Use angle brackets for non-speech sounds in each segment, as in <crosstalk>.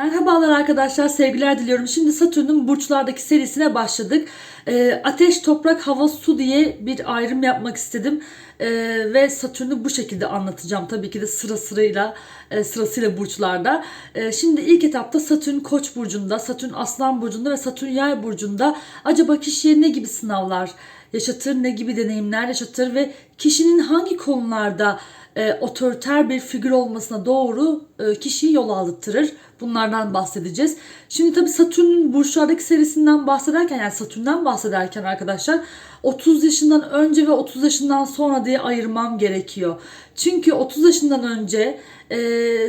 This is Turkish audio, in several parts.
Merhabalar arkadaşlar, sevgiler diliyorum. Şimdi Satürn'ün burçlardaki serisine başladık. Ee, ateş, toprak, hava, su diye bir ayrım yapmak istedim. Ee, ve Satürn'ü bu şekilde anlatacağım. Tabii ki de sıra sırayla, e, sırasıyla burçlarda. Ee, şimdi ilk etapta Satürn Koç burcunda, Satürn Aslan burcunda ve Satürn Yay burcunda. Acaba kişiye ne gibi sınavlar yaşatır, ne gibi deneyimler yaşatır ve kişinin hangi konularda e, otoriter bir figür olmasına doğru e, kişiyi yol aldırtırır. Bunlardan bahsedeceğiz. Şimdi tabii Satürn'ün burçlardaki serisinden bahsederken yani Satürn'den bahsederken arkadaşlar 30 yaşından önce ve 30 yaşından sonra diye ayırmam gerekiyor. Çünkü 30 yaşından önce e,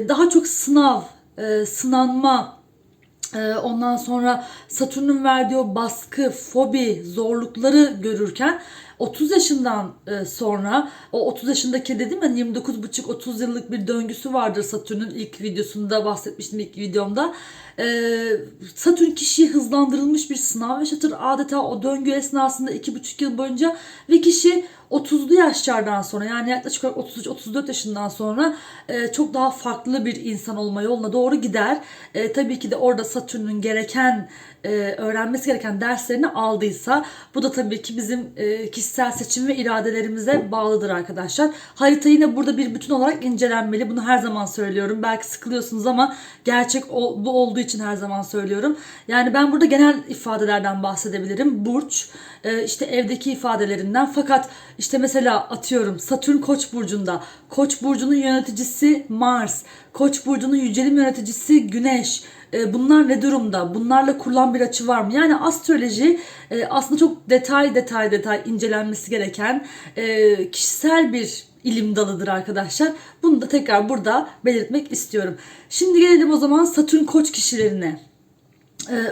daha çok sınav, e, sınanma, Ondan sonra Satürn'ün verdiği o baskı, fobi, zorlukları görürken 30 yaşından e, sonra o 30 yaşındaki dedim ya 29,5-30 yıllık bir döngüsü vardır Satürn'ün ilk videosunda bahsetmiştim ilk videomda. Ee, Satürn kişiyi hızlandırılmış bir sınav yaşatır adeta o döngü esnasında 2,5 yıl boyunca ve kişi 30'lu yaşlardan sonra yani yaklaşık olarak 33-34 yaşından sonra e, çok daha farklı bir insan olma yoluna doğru gider. E, tabii ki de orada Satürn'ün gereken e, öğrenmesi gereken derslerini aldıysa bu da tabii ki bizim e, kişisel seçim ve iradelerimize bağlıdır arkadaşlar. Harita yine burada bir bütün olarak incelenmeli. Bunu her zaman söylüyorum. Belki sıkılıyorsunuz ama gerçek o, bu olduğu için her zaman söylüyorum. Yani ben burada genel ifadelerden bahsedebilirim. Burç, e, işte evdeki ifadelerinden fakat işte mesela atıyorum Satürn Koç burcunda. Koç burcunun yöneticisi Mars. Koç burcunun yücelim yöneticisi Güneş. E, bunlar ne durumda? Bunlarla kurulan bir açı var mı? Yani astroloji e, aslında çok detay detay detay incelenmesi gereken e, kişisel bir ilim dalıdır arkadaşlar. Bunu da tekrar burada belirtmek istiyorum. Şimdi gelelim o zaman Satürn Koç kişilerine.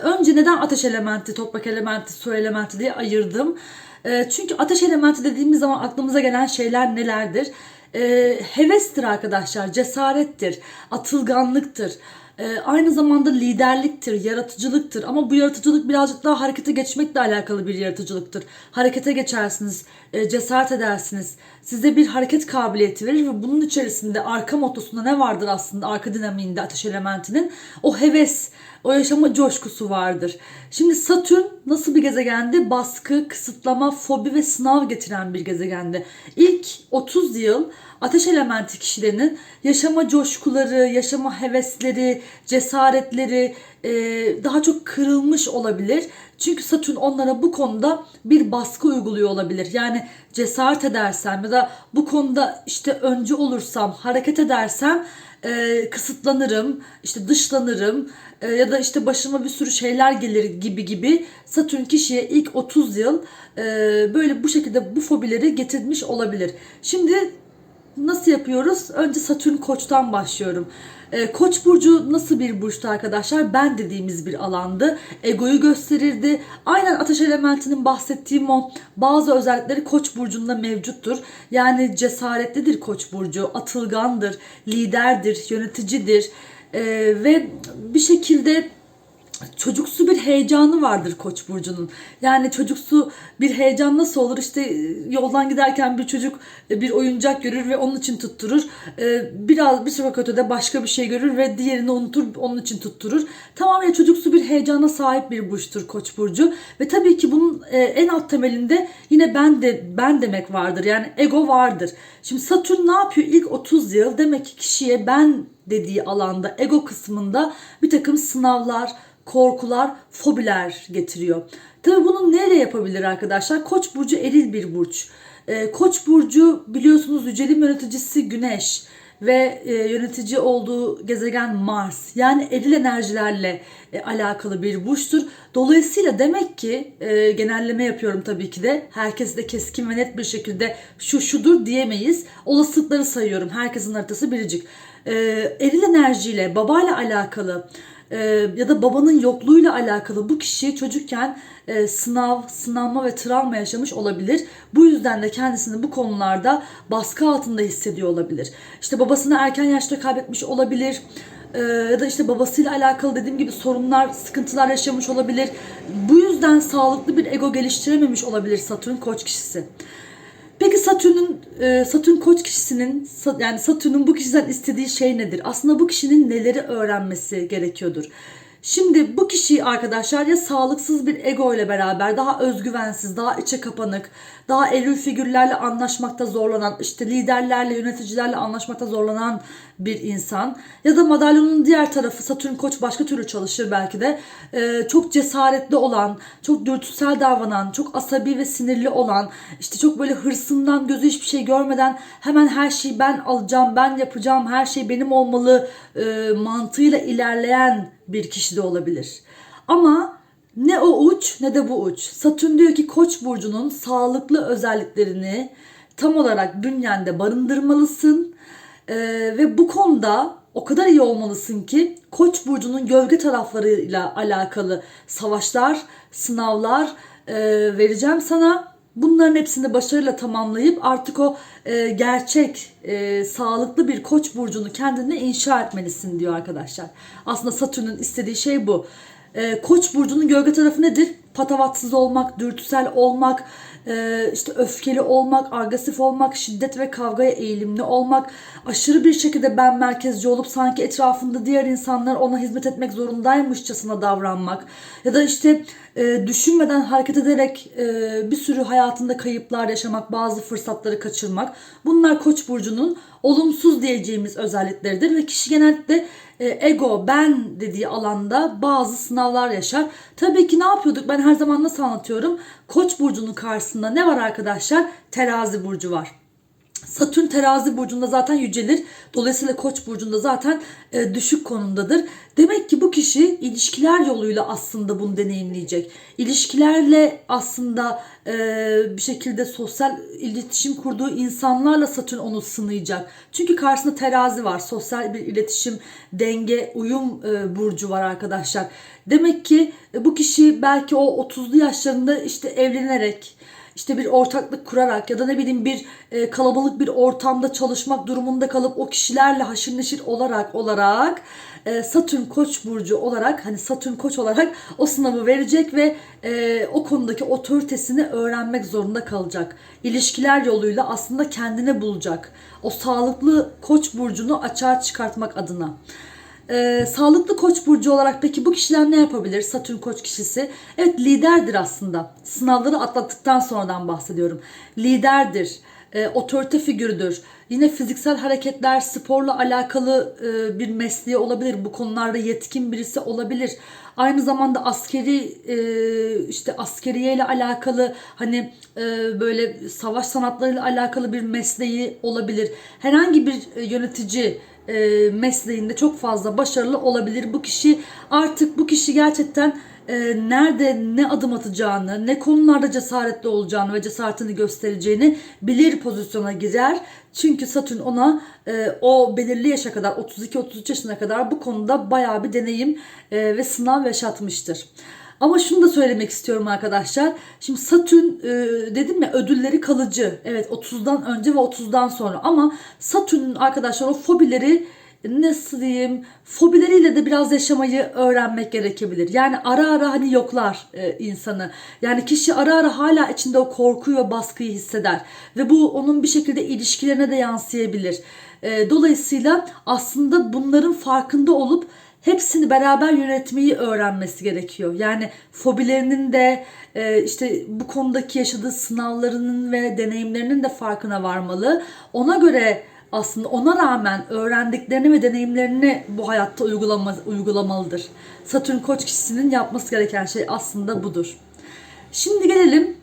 Önce neden ateş elementi, toprak elementi, su elementi diye ayırdım. Çünkü ateş elementi dediğimiz zaman aklımıza gelen şeyler nelerdir? Hevestir arkadaşlar, cesarettir, atılganlıktır. Ee, aynı zamanda liderliktir, yaratıcılıktır ama bu yaratıcılık birazcık daha harekete geçmekle alakalı bir yaratıcılıktır. Harekete geçersiniz, e, cesaret edersiniz. Size bir hareket kabiliyeti verir ve bunun içerisinde arka motosunda ne vardır aslında arka dinamiğinde ateş elementinin? O heves, o yaşama coşkusu vardır. Şimdi Satürn nasıl bir gezegendi? Baskı, kısıtlama, fobi ve sınav getiren bir gezegendi. İlk 30 yıl ateş elementi kişilerinin yaşama coşkuları, yaşama hevesleri, cesaretleri e, daha çok kırılmış olabilir. Çünkü Satürn onlara bu konuda bir baskı uyguluyor olabilir. Yani cesaret edersem ya da bu konuda işte önce olursam, hareket edersem e, kısıtlanırım, işte dışlanırım e, ya da işte başıma bir sürü şeyler gelir gibi gibi Satürn kişiye ilk 30 yıl e, böyle bu şekilde bu fobileri getirmiş olabilir. Şimdi nasıl yapıyoruz? Önce Satürn Koç'tan başlıyorum. Ee, Koç burcu nasıl bir burçtu arkadaşlar? Ben dediğimiz bir alandı. Egoyu gösterirdi. Aynen ateş elementinin bahsettiğim o bazı özellikleri Koç burcunda mevcuttur. Yani cesaretlidir Koç burcu, atılgandır, liderdir, yöneticidir. Ee, ve bir şekilde çocuksu bir heyecanı vardır Koç burcunun. Yani çocuksu bir heyecan nasıl olur? İşte e, yoldan giderken bir çocuk e, bir oyuncak görür ve onun için tutturur. E, biraz bir sokak ötede başka bir şey görür ve diğerini unutur onun için tutturur. Tamamen çocuksu bir heyecana sahip bir burçtur Koç burcu ve tabii ki bunun en alt temelinde yine ben de ben demek vardır. Yani ego vardır. Şimdi Satürn ne yapıyor? İlk 30 yıl demek ki kişiye ben dediği alanda ego kısmında bir takım sınavlar, korkular, fobiler getiriyor. Tabii bunu nereye yapabilir arkadaşlar? Koç burcu eril bir burç. Ee, Koç burcu biliyorsunuz yücelim yöneticisi Güneş ve e, yönetici olduğu gezegen Mars. Yani eril enerjilerle e, alakalı bir burçtur. Dolayısıyla demek ki e, genelleme yapıyorum tabii ki de. Herkes de keskin ve net bir şekilde şu şudur diyemeyiz. Olasılıkları sayıyorum. Herkesin haritası biricik. E, eril enerjiyle, babayla alakalı e, ya da babanın yokluğuyla alakalı bu kişi çocukken e, sınav, sınanma ve travma yaşamış olabilir. Bu yüzden de kendisini bu konularda baskı altında hissediyor olabilir. İşte babasını erken yaşta kaybetmiş olabilir. E, ya da işte babasıyla alakalı dediğim gibi sorunlar, sıkıntılar yaşamış olabilir. Bu yüzden sağlıklı bir ego geliştirememiş olabilir Satürn koç kişisi. Peki Satürn'ün e, Satürn koç kişisinin yani Satürn'ün bu kişiden istediği şey nedir? Aslında bu kişinin neleri öğrenmesi gerekiyordur? Şimdi bu kişi arkadaşlar ya sağlıksız bir ego ile beraber daha özgüvensiz, daha içe kapanık, daha eril figürlerle anlaşmakta zorlanan, işte liderlerle, yöneticilerle anlaşmakta zorlanan bir insan ya da madalyonun diğer tarafı Satürn Koç başka türlü çalışır belki de Ee, çok cesaretli olan, çok dürtüsel davranan, çok asabi ve sinirli olan, işte çok böyle hırsından gözü hiçbir şey görmeden hemen her şeyi ben alacağım, ben yapacağım, her şey benim olmalı e, mantığıyla ilerleyen bir kişi de olabilir. Ama ne o uç ne de bu uç. Satürn diyor ki Koç burcunun sağlıklı özelliklerini tam olarak bünyende barındırmalısın. Ee, ve bu konuda o kadar iyi olmalısın ki Koç burcunun gölge taraflarıyla alakalı savaşlar, sınavlar e, vereceğim sana. Bunların hepsini başarıyla tamamlayıp artık o e, gerçek, e, sağlıklı bir koç burcunu kendine inşa etmelisin diyor arkadaşlar. Aslında Satürn'ün istediği şey bu. E, koç burcunun gölge tarafı nedir? Patavatsız olmak, dürtüsel olmak, işte öfkeli olmak, agresif olmak, şiddet ve kavgaya eğilimli olmak, aşırı bir şekilde ben merkezci olup sanki etrafında diğer insanlar ona hizmet etmek zorundaymışçasına davranmak ya da işte e, düşünmeden hareket ederek e, bir sürü hayatında kayıplar yaşamak, bazı fırsatları kaçırmak. Bunlar Koç burcunun olumsuz diyeceğimiz özellikleridir ve kişi genellikle e, ego, ben dediği alanda bazı sınavlar yaşar. Tabii ki ne yapıyorduk? Ben her zaman nasıl anlatıyorum? Koç burcunun karşısında ne var arkadaşlar? Terazi burcu var. Satürn terazi burcunda zaten yücelir. Dolayısıyla koç burcunda zaten e, düşük konumdadır. Demek ki bu kişi ilişkiler yoluyla aslında bunu deneyimleyecek. İlişkilerle aslında e, bir şekilde sosyal iletişim kurduğu insanlarla Satürn onu sınayacak. Çünkü karşısında terazi var. Sosyal bir iletişim, denge, uyum e, burcu var arkadaşlar. Demek ki e, bu kişi belki o 30'lu yaşlarında işte evlenerek işte bir ortaklık kurarak ya da ne bileyim bir e, kalabalık bir ortamda çalışmak durumunda kalıp o kişilerle haşır neşir olarak olarak e, Satürn Koç burcu olarak hani Satürn Koç olarak o sınavı verecek ve e, o konudaki otoritesini öğrenmek zorunda kalacak. İlişkiler yoluyla aslında kendini bulacak. O sağlıklı Koç burcunu açığa çıkartmak adına. Ee, sağlıklı koç burcu olarak peki bu kişiler ne yapabilir? Satürn koç kişisi. Evet liderdir aslında. Sınavları atlattıktan sonradan bahsediyorum. Liderdir. E, otorite figürüdür. Yine fiziksel hareketler, sporla alakalı e, bir mesleği olabilir. Bu konularda yetkin birisi olabilir. Aynı zamanda askeri e, işte askeriye ile alakalı hani e, böyle savaş sanatlarıyla alakalı bir mesleği olabilir. Herhangi bir e, yönetici e, mesleğinde çok fazla başarılı olabilir. Bu kişi artık bu kişi gerçekten e, nerede ne adım atacağını, ne konularda cesaretli olacağını ve cesaretini göstereceğini bilir pozisyona girer. Çünkü Satürn ona e, o belirli yaşa kadar 32-33 yaşına kadar bu konuda bayağı bir deneyim e, ve sınav yaşatmıştır. Ama şunu da söylemek istiyorum arkadaşlar. Şimdi Satürn e, dedim ya ödülleri kalıcı. Evet 30'dan önce ve 30'dan sonra. Ama Satürn'ün arkadaşlar o fobileri nasıl diyeyim fobileriyle de biraz yaşamayı öğrenmek gerekebilir. Yani ara ara hani yoklar e, insanı. Yani kişi ara ara hala içinde o korkuyu ve baskıyı hisseder. Ve bu onun bir şekilde ilişkilerine de yansıyabilir. E, dolayısıyla aslında bunların farkında olup hepsini beraber yönetmeyi öğrenmesi gerekiyor. Yani fobilerinin de e, işte bu konudaki yaşadığı sınavlarının ve deneyimlerinin de farkına varmalı. Ona göre aslında ona rağmen öğrendiklerini ve deneyimlerini bu hayatta uygulama, uygulamalıdır. Satürn koç kişisinin yapması gereken şey aslında budur. Şimdi gelelim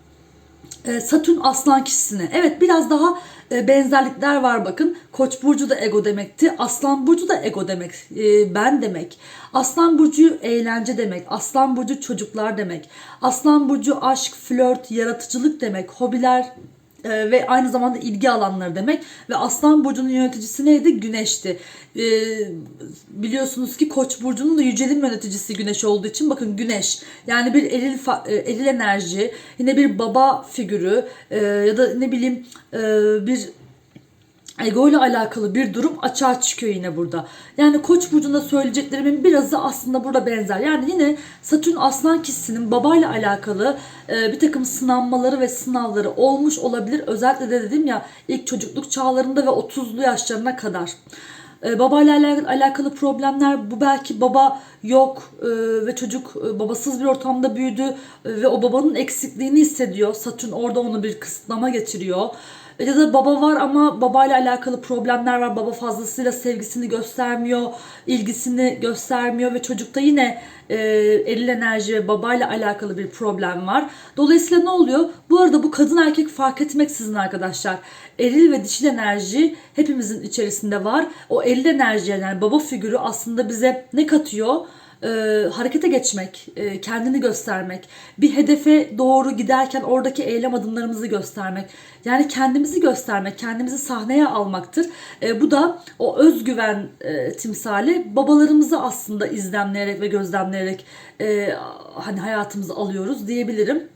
e, Satürn aslan kişisine. Evet biraz daha e, benzerlikler var bakın. Koç burcu da ego demekti. Aslan burcu da ego demek. E, ben demek. Aslan burcu eğlence demek. Aslan burcu çocuklar demek. Aslan burcu aşk, flört, yaratıcılık demek. Hobiler, e, ve aynı zamanda ilgi alanları demek ve Aslan Burcu'nun yöneticisi neydi? Güneş'ti. E, biliyorsunuz ki Koç Burcu'nun da yücelim yöneticisi Güneş olduğu için bakın Güneş yani bir eril, e, eril enerji yine bir baba figürü e, ya da ne bileyim e, bir ego ile alakalı bir durum açığa çıkıyor yine burada. Yani Koç burcunda söyleyeceklerimin birazı aslında burada benzer. Yani yine Satürn Aslan kişisinin babayla alakalı e, bir takım sınanmaları ve sınavları olmuş olabilir. Özellikle de dedim ya ilk çocukluk çağlarında ve 30'lu yaşlarına kadar. E, babayla ala- alakalı problemler bu belki baba yok e, ve çocuk e, babasız bir ortamda büyüdü e, ve o babanın eksikliğini hissediyor. Satürn orada onu bir kısıtlama geçiriyor. Ya da baba var ama babayla alakalı problemler var. Baba fazlasıyla sevgisini göstermiyor, ilgisini göstermiyor ve çocukta yine e, eril enerji ve babayla alakalı bir problem var. Dolayısıyla ne oluyor? Bu arada bu kadın erkek fark etmeksizin arkadaşlar. Eril ve dişil enerji hepimizin içerisinde var. O eril enerji yani baba figürü aslında bize ne katıyor? E, harekete geçmek, e, kendini göstermek, bir hedefe doğru giderken oradaki eylem adımlarımızı göstermek, yani kendimizi göstermek, kendimizi sahneye almaktır. E, bu da o özgüven e, timsali babalarımızı aslında izlemleyerek ve gözlemleyerek e, hani hayatımıza alıyoruz diyebilirim.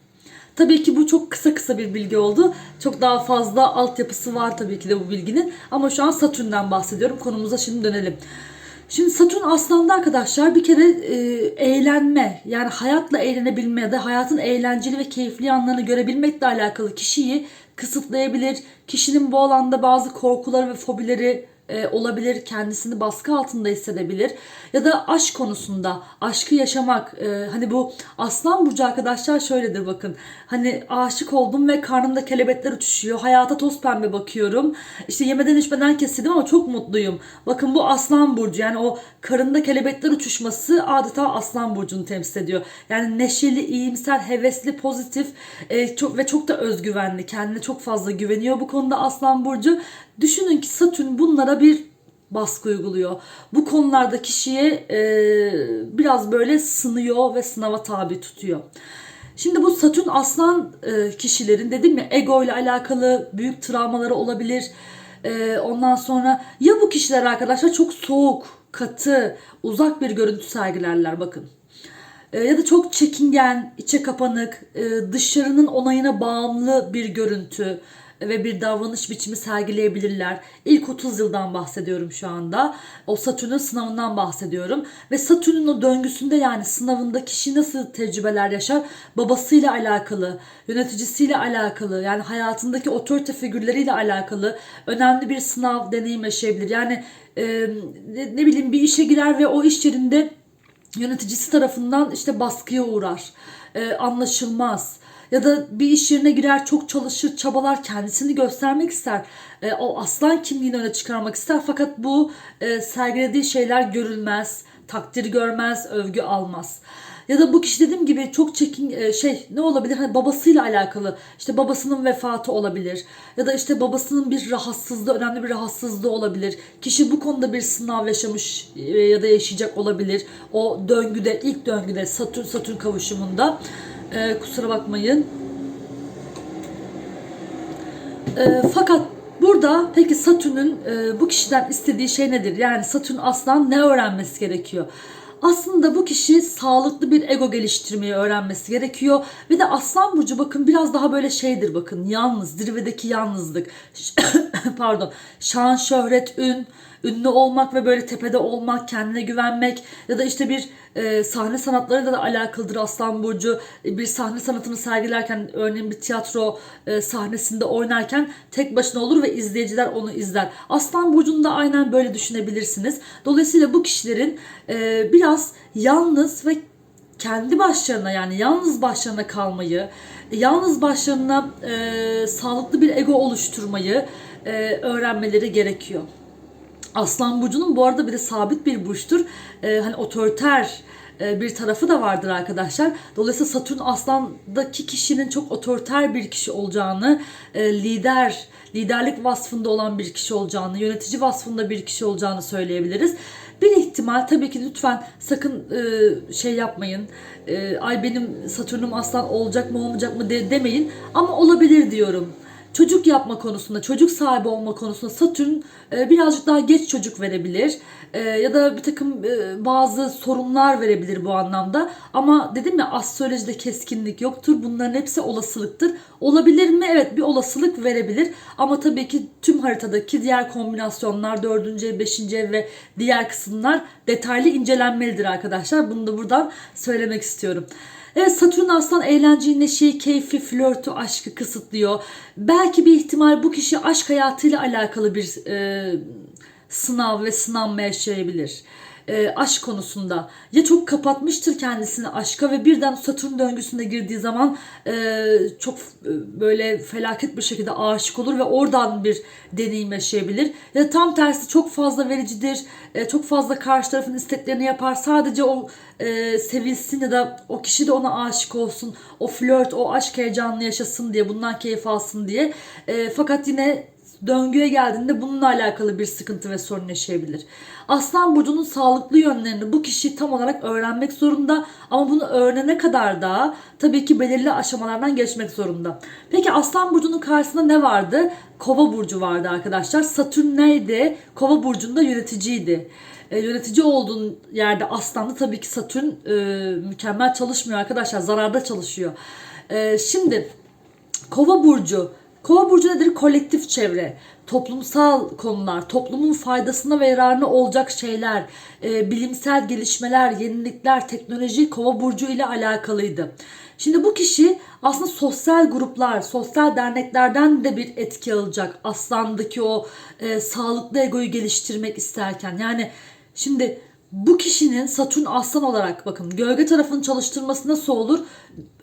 Tabii ki bu çok kısa kısa bir bilgi oldu. Çok daha fazla altyapısı var tabii ki de bu bilginin. Ama şu an Satürn'den bahsediyorum. Konumuza şimdi dönelim. Şimdi Satürn aslanda arkadaşlar bir kere e, eğlenme yani hayatla eğlenebilme ya da hayatın eğlenceli ve keyifli yanlarını görebilmekle alakalı kişiyi kısıtlayabilir. Kişinin bu alanda bazı korkuları ve fobileri e, olabilir, kendisini baskı altında hissedebilir. Ya da aşk konusunda, aşkı yaşamak. e, hani bu Aslan Burcu arkadaşlar şöyledir bakın. Hani aşık oldum ve karnımda kelebekler uçuşuyor. Hayata toz pembe bakıyorum. İşte yemeden içmeden kesildim ama çok mutluyum. Bakın bu Aslan Burcu yani o karında kelebekler uçuşması adeta Aslan Burcu'nu temsil ediyor. Yani neşeli, iyimser, hevesli, pozitif e, çok ve çok da özgüvenli. Kendine çok fazla güveniyor bu konuda Aslan Burcu. Düşünün ki Satürn bunlara bir baskı uyguluyor. Bu konularda kişiye e, biraz böyle sınıyor ve sınava tabi tutuyor. Şimdi bu Satürn aslan e, kişilerin dedim ya ego ile alakalı büyük travmaları olabilir. E, ondan sonra ya bu kişiler arkadaşlar çok soğuk, katı, uzak bir görüntü sergilerler bakın. E, ya da çok çekingen, içe kapanık, e, dışarının onayına bağımlı bir görüntü ve bir davranış biçimi sergileyebilirler. İlk 30 yıldan bahsediyorum şu anda. O Satürn'ün sınavından bahsediyorum. Ve Satürn'ün o döngüsünde yani sınavında kişi nasıl tecrübeler yaşar? Babasıyla alakalı, yöneticisiyle alakalı, yani hayatındaki otorite figürleriyle alakalı önemli bir sınav deneyim yaşayabilir. Yani e, ne, ne bileyim bir işe girer ve o iş yerinde yöneticisi tarafından işte baskıya uğrar. Ee, anlaşılmaz. Ya da bir iş yerine girer çok çalışır, çabalar, kendisini göstermek ister. Ee, o aslan kimliğini öne çıkarmak ister. Fakat bu e, sergilediği şeyler görülmez, takdir görmez, övgü almaz. Ya da bu kişi dediğim gibi çok çekin e, şey ne olabilir? Hani babasıyla alakalı. İşte babasının vefatı olabilir. Ya da işte babasının bir rahatsızlığı, önemli bir rahatsızlığı olabilir. Kişi bu konuda bir sınav yaşamış e, ya da yaşayacak olabilir. O döngüde, ilk döngüde Satürn Satürn kavuşumunda. E, kusura bakmayın. E, fakat burada peki Satürn'ün e, bu kişiden istediği şey nedir? Yani Satürn aslan ne öğrenmesi gerekiyor? Aslında bu kişi sağlıklı bir ego geliştirmeyi öğrenmesi gerekiyor. Ve de Aslan Burcu bakın biraz daha böyle şeydir bakın yalnız, zirvedeki yalnızlık. <coughs> Pardon, şan, şöhret, ün, ünlü olmak ve böyle tepede olmak, kendine güvenmek ya da işte bir e, sahne sanatlarıyla da alakalıdır Aslan Burcu. E, bir sahne sanatını sergilerken örneğin bir tiyatro e, sahnesinde oynarken tek başına olur ve izleyiciler onu izler. Aslan Burcu'nu da aynen böyle düşünebilirsiniz. Dolayısıyla bu kişilerin e, biraz yalnız ve kendi başlarına yani yalnız başlarına kalmayı, yalnız başlarına e, sağlıklı bir ego oluşturmayı e, öğrenmeleri gerekiyor. Aslan burcunun bu arada bir de sabit bir burçtur. Ee, hani otoriter e, bir tarafı da vardır arkadaşlar. Dolayısıyla Satürn Aslan'daki kişinin çok otoriter bir kişi olacağını, e, lider, liderlik vasfında olan bir kişi olacağını, yönetici vasfında bir kişi olacağını söyleyebiliriz. Bir ihtimal tabii ki lütfen sakın e, şey yapmayın. Ay benim Satürn'üm aslan olacak mı olmayacak mı de, demeyin. Ama olabilir diyorum. Çocuk yapma konusunda, çocuk sahibi olma konusunda Satürn e, birazcık daha geç çocuk verebilir. E, ya da bir takım e, bazı sorunlar verebilir bu anlamda. Ama dedim ya astrolojide keskinlik yoktur. Bunların hepsi olasılıktır. Olabilir mi? Evet bir olasılık verebilir. Ama tabii ki tüm haritadaki diğer kombinasyonlar 4. ev, 5. ev ve diğer kısımlar detaylı incelenmelidir arkadaşlar. Bunu da buradan söylemek istiyorum. Evet Satürn aslan eğlenceyi, neşeyi, keyfi, flörtü, aşkı kısıtlıyor. Belki bir ihtimal bu kişi aşk hayatıyla alakalı bir e, sınav ve sınanma yaşayabilir. E, aşk konusunda ya çok kapatmıştır kendisini aşka ve birden Satürn döngüsüne girdiği zaman e, çok e, böyle felaket bir şekilde aşık olur ve oradan bir deneyim yaşayabilir. Ya tam tersi çok fazla vericidir, e, çok fazla karşı tarafın isteklerini yapar. Sadece o e, sevilsin ya da o kişi de ona aşık olsun. O flört, o aşk heyecanını yaşasın diye, bundan keyif alsın diye. E, fakat yine döngüye geldiğinde bununla alakalı bir sıkıntı ve sorun yaşayabilir. Aslan burcunun sağlıklı yönlerini bu kişi tam olarak öğrenmek zorunda ama bunu öğrenene kadar da tabii ki belirli aşamalardan geçmek zorunda. Peki Aslan burcunun karşısında ne vardı? Kova burcu vardı arkadaşlar. Satürn neydi? Kova burcunda yöneticiydi e, yönetici olduğun yerde aslanda tabii ki Satürn e, mükemmel çalışmıyor arkadaşlar. Zararda çalışıyor. E, şimdi Kova burcu. Kova burcu nedir? Kolektif çevre, toplumsal konular, toplumun faydasına ve yararına olacak şeyler, e, bilimsel gelişmeler, yenilikler, teknoloji Kova burcu ile alakalıydı. Şimdi bu kişi aslında sosyal gruplar, sosyal derneklerden de bir etki alacak. Aslandaki o e, sağlıklı egoyu geliştirmek isterken. Yani şimdi bu kişinin Satürn aslan olarak bakın gölge tarafını çalıştırması nasıl olur?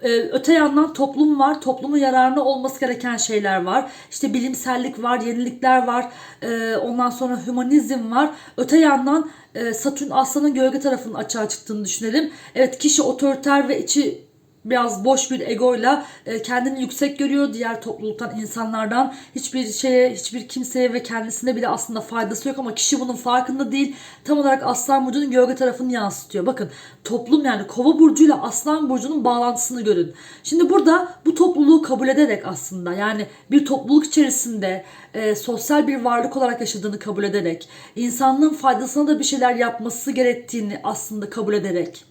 Ee, öte yandan toplum var. Toplumun yararına olması gereken şeyler var. İşte bilimsellik var, yenilikler var. Ee, ondan sonra hümanizm var. Öte yandan e, Satürn aslanın gölge tarafının açığa çıktığını düşünelim. Evet kişi otoriter ve içi biraz boş bir egoyla e, kendini yüksek görüyor. Diğer topluluktan, insanlardan hiçbir şeye, hiçbir kimseye ve kendisine bile aslında faydası yok ama kişi bunun farkında değil. Tam olarak Aslan Burcu'nun gölge tarafını yansıtıyor. Bakın toplum yani Kova Burcu'yla Aslan Burcu'nun bağlantısını görün. Şimdi burada bu topluluğu kabul ederek aslında yani bir topluluk içerisinde e, sosyal bir varlık olarak yaşadığını kabul ederek, insanlığın faydasına da bir şeyler yapması gerektiğini aslında kabul ederek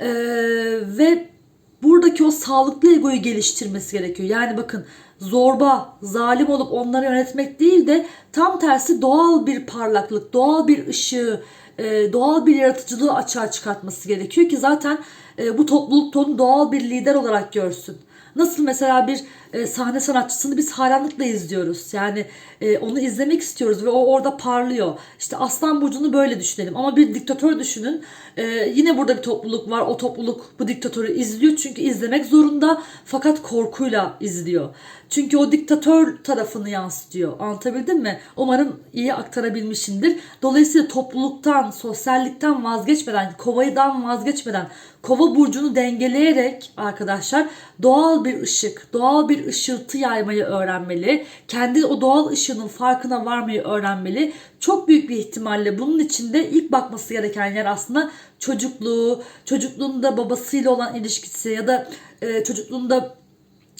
e, ve buradaki o sağlıklı egoyu geliştirmesi gerekiyor. Yani bakın zorba, zalim olup onları yönetmek değil de tam tersi doğal bir parlaklık, doğal bir ışığı, e, doğal bir yaratıcılığı açığa çıkartması gerekiyor ki zaten e, bu toplulukta onu doğal bir lider olarak görsün. Nasıl mesela bir e, sahne sanatçısını biz hayranlıkla izliyoruz. Yani e, onu izlemek istiyoruz ve o orada parlıyor. İşte Aslan Burcu'nu böyle düşünelim. Ama bir diktatör düşünün. E, yine burada bir topluluk var. O topluluk bu diktatörü izliyor. Çünkü izlemek zorunda. Fakat korkuyla izliyor. Çünkü o diktatör tarafını yansıtıyor. Anlatabildim mi? Umarım iyi aktarabilmişimdir. Dolayısıyla topluluktan, sosyallikten vazgeçmeden, kovaydan vazgeçmeden, kova burcunu dengeleyerek arkadaşlar doğal bir ışık, doğal bir ışıltı yaymayı öğrenmeli. Kendi o doğal ışığının farkına varmayı öğrenmeli. Çok büyük bir ihtimalle bunun içinde ilk bakması gereken yer aslında çocukluğu, çocukluğunda babasıyla olan ilişkisi ya da e, çocukluğunda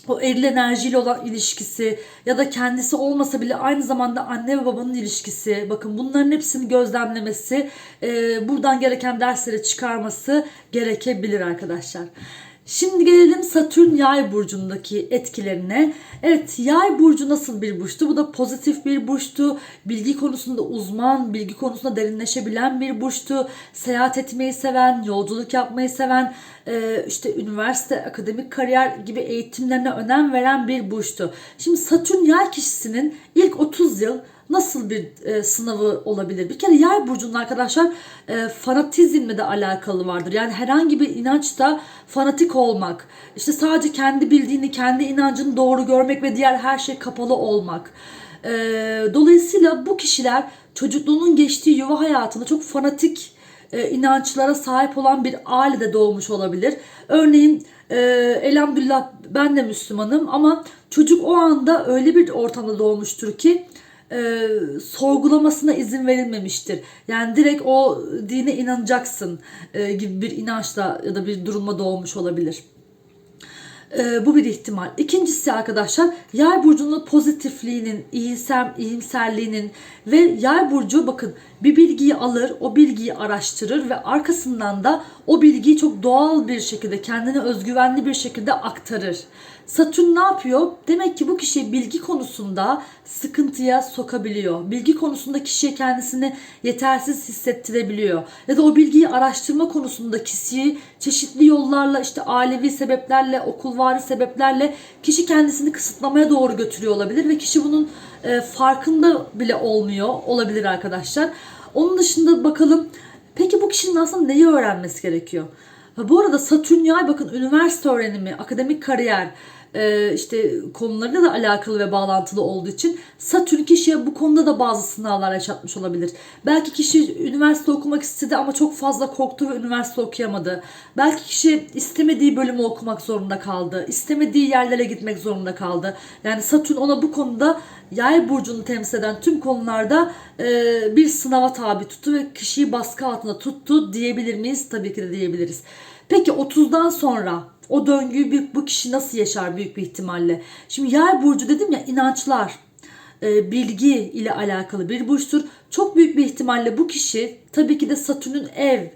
o eril enerjiyle olan ilişkisi ya da kendisi olmasa bile aynı zamanda anne ve babanın ilişkisi bakın bunların hepsini gözlemlemesi e, buradan gereken dersleri çıkarması gerekebilir arkadaşlar. Şimdi gelelim Satürn yay burcundaki etkilerine. Evet yay burcu nasıl bir burçtu? Bu da pozitif bir burçtu. Bilgi konusunda uzman, bilgi konusunda derinleşebilen bir burçtu. Seyahat etmeyi seven, yolculuk yapmayı seven, e, işte üniversite, akademik kariyer gibi eğitimlerine önem veren bir burçtu. Şimdi Satürn yay kişisinin ilk 30 yıl nasıl bir e, sınavı olabilir? Bir kere yay burcunun arkadaşlar e, fanatizmle de alakalı vardır. Yani herhangi bir inançta fanatik olmak, işte sadece kendi bildiğini, kendi inancını doğru görmek ve diğer her şey kapalı olmak. E, dolayısıyla bu kişiler çocukluğunun geçtiği yuva hayatında çok fanatik e, inançlara sahip olan bir ailede doğmuş olabilir. Örneğin e, elhamdülillah ben de Müslümanım ama çocuk o anda öyle bir ortamda doğmuştur ki e, sorgulamasına izin verilmemiştir. Yani direkt o dine inanacaksın e, gibi bir inançla ya da bir durumda doğmuş olabilir. Ee, bu bir ihtimal. İkincisi arkadaşlar yay burcunun pozitifliğinin, iyimser, iyimserliğinin ve yay burcu bakın bir bilgiyi alır, o bilgiyi araştırır ve arkasından da o bilgiyi çok doğal bir şekilde, kendine özgüvenli bir şekilde aktarır. Satürn ne yapıyor? Demek ki bu kişi bilgi konusunda sıkıntıya sokabiliyor. Bilgi konusunda kişiye kendisini yetersiz hissettirebiliyor. Ya da o bilgiyi araştırma konusunda kişiyi çeşitli yollarla işte ailevi sebeplerle, okulvari sebeplerle kişi kendisini kısıtlamaya doğru götürüyor olabilir ve kişi bunun e, farkında bile olmuyor olabilir arkadaşlar. Onun dışında bakalım peki bu kişinin aslında neyi öğrenmesi gerekiyor? Bu arada Satürn yay bakın üniversite öğrenimi, akademik kariyer e, işte konularıyla da alakalı ve bağlantılı olduğu için Satürn kişiye bu konuda da bazı sınavlar yaşatmış olabilir. Belki kişi üniversite okumak istedi ama çok fazla korktu ve üniversite okuyamadı. Belki kişi istemediği bölümü okumak zorunda kaldı. İstemediği yerlere gitmek zorunda kaldı. Yani Satürn ona bu konuda yay burcunu temsil eden tüm konularda e, bir sınava tabi tuttu ve kişiyi baskı altında tuttu diyebilir miyiz? Tabii ki de diyebiliriz. Peki 30'dan sonra o döngüyü bir, bu kişi nasıl yaşar büyük bir ihtimalle? Şimdi yay burcu dedim ya inançlar, e, bilgi ile alakalı bir burçtur. Çok büyük bir ihtimalle bu kişi tabii ki de Satürn'ün ev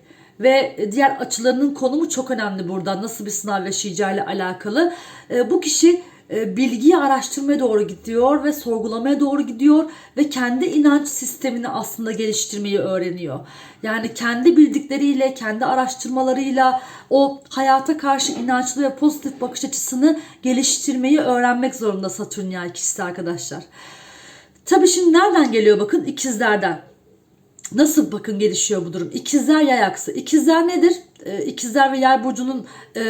ve diğer açılarının konumu çok önemli burada. Nasıl bir sınav yaşayacağıyla alakalı. E, bu kişi e, bilgiyi araştırmaya doğru gidiyor ve sorgulamaya doğru gidiyor ve kendi inanç sistemini aslında geliştirmeyi öğreniyor. Yani kendi bildikleriyle, kendi araştırmalarıyla o hayata karşı inançlı ve pozitif bakış açısını geliştirmeyi öğrenmek zorunda Satürn yay kişisi arkadaşlar. Tabii şimdi nereden geliyor bakın ikizlerden. Nasıl bakın gelişiyor bu durum? İkizler yay aksı. İkizler nedir? Ee, İkizler ve yay burcunun e,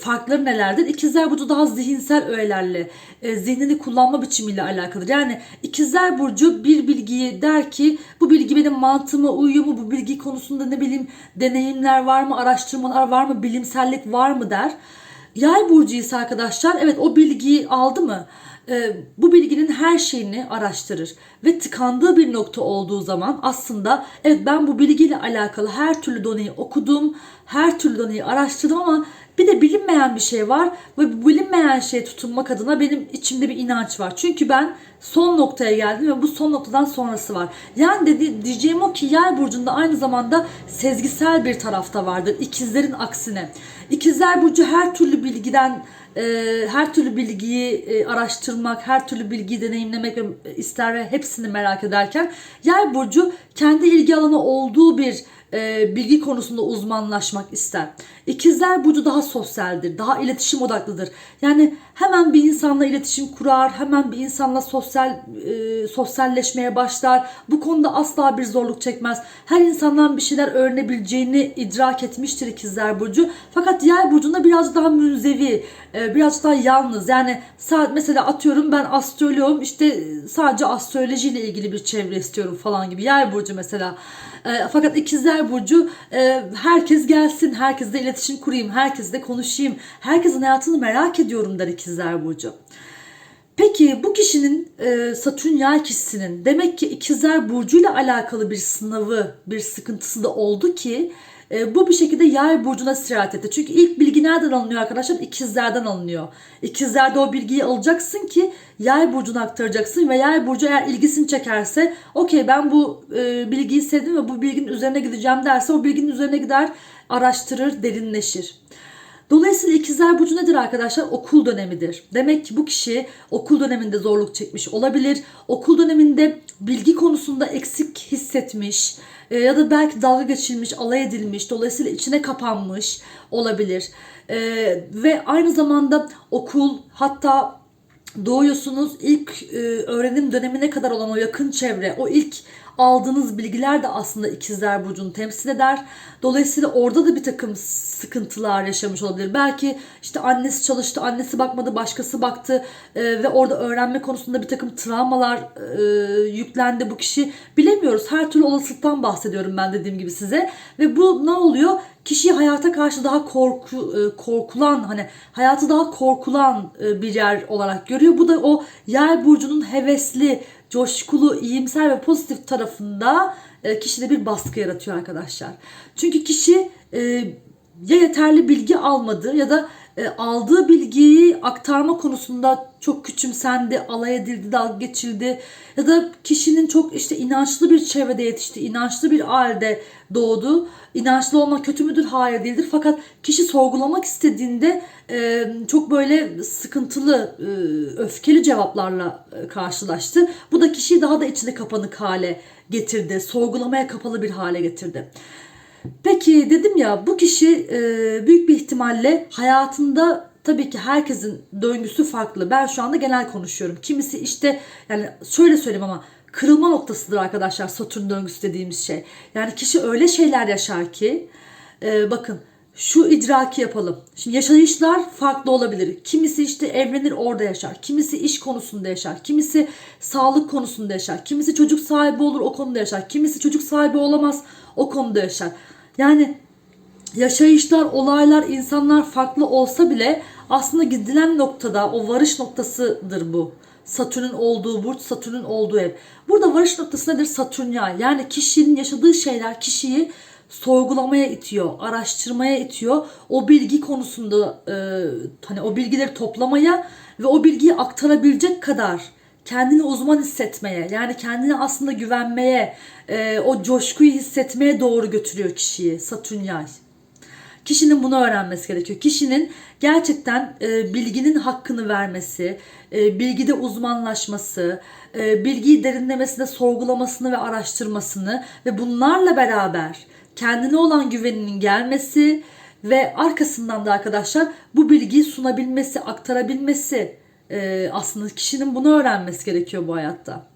farkları nelerdir? İkizler burcu daha zihinsel öğelerle, e, zihnini kullanma biçimiyle alakalıdır. Yani ikizler burcu bir bilgiyi der ki bu bilgi benim mantığıma uyuyor mu? Bu bilgi konusunda ne bileyim deneyimler var mı? Araştırmalar var mı? Bilimsellik var mı der. Yay burcu ise arkadaşlar evet o bilgiyi aldı mı? E, bu bilginin her şeyini araştırır ve tıkandığı bir nokta olduğu zaman aslında evet ben bu bilgiyle alakalı her türlü doneyi okudum, her türlü doneyi araştırdım ama bir de bilinmeyen bir şey var ve bu bilinmeyen şeye tutunmak adına benim içimde bir inanç var. Çünkü ben son noktaya geldim ve bu son noktadan sonrası var. Yani dedi, diyeceğim o ki yay burcunda aynı zamanda sezgisel bir tarafta vardır. İkizlerin aksine. İkizler burcu her türlü bilgiden e, her türlü bilgiyi e, araştırmak, her türlü bilgiyi deneyimlemek ister ve hepsini merak ederken Yay burcu kendi ilgi alanı olduğu bir e, bilgi konusunda uzmanlaşmak ister. İkizler burcu daha sosyaldir, daha iletişim odaklıdır. Yani hemen bir insanla iletişim kurar, hemen bir insanla sosyal e, sosyalleşmeye başlar. Bu konuda asla bir zorluk çekmez. Her insandan bir şeyler öğrenebileceğini idrak etmiştir ikizler burcu. Fakat yay burcunda biraz daha münzevi, e, biraz daha yalnız. Yani saat mesela atıyorum ben astroloğum işte sadece astrolojiyle ilgili bir çevre istiyorum falan gibi. Yay burcu mesela. E, fakat ikizler burcu e, herkes gelsin, herkesle iletişim kurayım, herkesle konuşayım, herkesin hayatını merak ediyorum der ikizler burcu. Peki bu kişinin e, Satürn yay kişisinin demek ki ikizler burcuyla alakalı bir sınavı, bir sıkıntısı da oldu ki e, bu bir şekilde yay burcuna sirayet etti. Çünkü ilk bilgi nereden alınıyor arkadaşlar? İkizlerden alınıyor. İkizlerde o bilgiyi alacaksın ki yay burcuna aktaracaksın ve yay burcu eğer ilgisini çekerse okey ben bu e, bilgiyi sevdim ve bu bilginin üzerine gideceğim derse o bilginin üzerine gider araştırır derinleşir. Dolayısıyla ikizler burcu nedir arkadaşlar? Okul dönemidir. Demek ki bu kişi okul döneminde zorluk çekmiş olabilir. Okul döneminde bilgi konusunda eksik hissetmiş e, ya da belki dalga geçilmiş, alay edilmiş. Dolayısıyla içine kapanmış olabilir. E, ve aynı zamanda okul hatta doğuyorsunuz ilk e, öğrenim dönemine kadar olan o yakın çevre, o ilk aldığınız bilgiler de aslında ikizler burcunu temsil eder. Dolayısıyla orada da bir takım sıkıntılar yaşamış olabilir. Belki işte annesi çalıştı, annesi bakmadı, başkası baktı e, ve orada öğrenme konusunda bir takım travmalar e, yüklendi bu kişi. Bilemiyoruz. Her türlü olasılıktan bahsediyorum ben dediğim gibi size. Ve bu ne oluyor? kişiyi hayata karşı daha korku e, korkulan hani hayatı daha korkulan e, bir yer olarak görüyor. Bu da o yay burcunun hevesli, coşkulu, iyimser ve pozitif tarafında e, kişide bir baskı yaratıyor arkadaşlar. Çünkü kişi ya yeterli bilgi almadı ya da e, aldığı bilgiyi aktarma konusunda çok küçümsendi, alay edildi, dalga geçildi. Ya da kişinin çok işte inançlı bir çevrede yetişti, inançlı bir ailede doğdu. İnançlı olmak kötü müdür? Hayır değildir. Fakat kişi sorgulamak istediğinde e, çok böyle sıkıntılı, e, öfkeli cevaplarla karşılaştı. Bu da kişiyi daha da içine kapanık hale getirdi. Sorgulamaya kapalı bir hale getirdi. Peki dedim ya bu kişi e, büyük bir ihtimalle hayatında tabii ki herkesin döngüsü farklı. Ben şu anda genel konuşuyorum. Kimisi işte yani şöyle söyleyeyim ama kırılma noktasıdır arkadaşlar Satürn döngüsü dediğimiz şey. Yani kişi öyle şeyler yaşar ki e, bakın şu idraki yapalım. Şimdi yaşayışlar farklı olabilir. Kimisi işte evlenir orada yaşar. Kimisi iş konusunda yaşar. Kimisi sağlık konusunda yaşar. Kimisi çocuk sahibi olur o konuda yaşar. Kimisi çocuk sahibi olamaz o konuda yaşar. Yani yaşayışlar, olaylar, insanlar farklı olsa bile aslında gidilen noktada o varış noktasıdır bu. Satürn'ün olduğu burç, Satürn'ün olduğu ev. Burada varış noktası nedir? Satürnyay. Yani kişinin yaşadığı şeyler kişiyi sorgulamaya itiyor, araştırmaya itiyor. O bilgi konusunda e, hani o bilgileri toplamaya ve o bilgiyi aktarabilecek kadar kendini uzman hissetmeye yani kendine aslında güvenmeye e, o coşkuyu hissetmeye doğru götürüyor kişiyi Satürnyay. Kişinin bunu öğrenmesi gerekiyor. Kişinin gerçekten e, bilginin hakkını vermesi, e, bilgide uzmanlaşması, e, bilgiyi derinlemesine sorgulamasını ve araştırmasını ve bunlarla beraber kendine olan güveninin gelmesi ve arkasından da arkadaşlar bu bilgiyi sunabilmesi, aktarabilmesi e, aslında kişinin bunu öğrenmesi gerekiyor bu hayatta.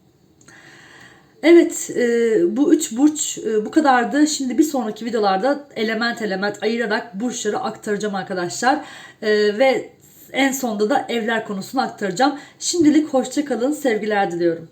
Evet e, bu üç burç e, bu kadardı. Şimdi bir sonraki videolarda element element ayırarak burçları aktaracağım arkadaşlar. E, ve en sonda da evler konusunu aktaracağım. Şimdilik hoşça kalın sevgiler diliyorum.